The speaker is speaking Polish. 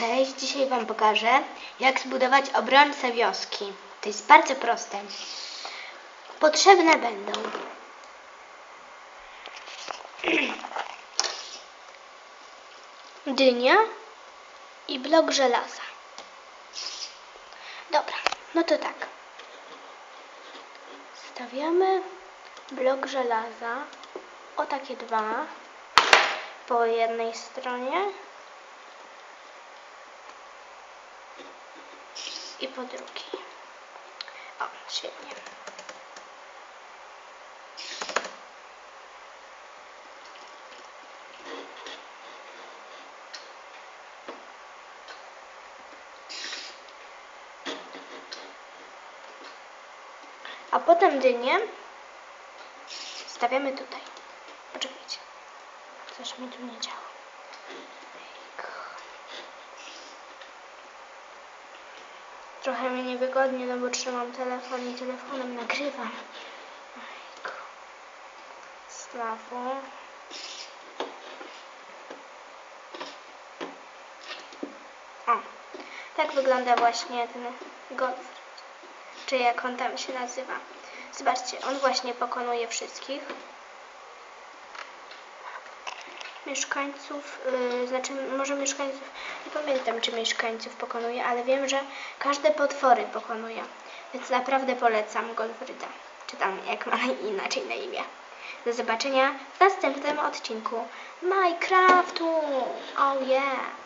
Cześć, dzisiaj Wam pokażę, jak zbudować obrońcę wioski. To jest bardzo proste. Potrzebne będą dynia i blok żelaza. Dobra, no to tak. Stawiamy blok żelaza, o takie dwa, po jednej stronie i po drugiej. O, świetnie. A potem dynię stawiamy tutaj. Poczekajcie. Coś mi tu nie działa. Trochę mi niewygodnie, no bo trzymam telefon i telefonem nagrywam. Znowu. O, tak wygląda właśnie ten golf. Czy jak on tam się nazywa. Zobaczcie, on właśnie pokonuje wszystkich mieszkańców, yy, znaczy może mieszkańców, nie pamiętam czy mieszkańców pokonuje, ale wiem, że każde potwory pokonuje. Więc naprawdę polecam Golfryda. Czy tam jak ma inaczej na imię. Do zobaczenia w następnym odcinku Minecraftu. Oh yeah!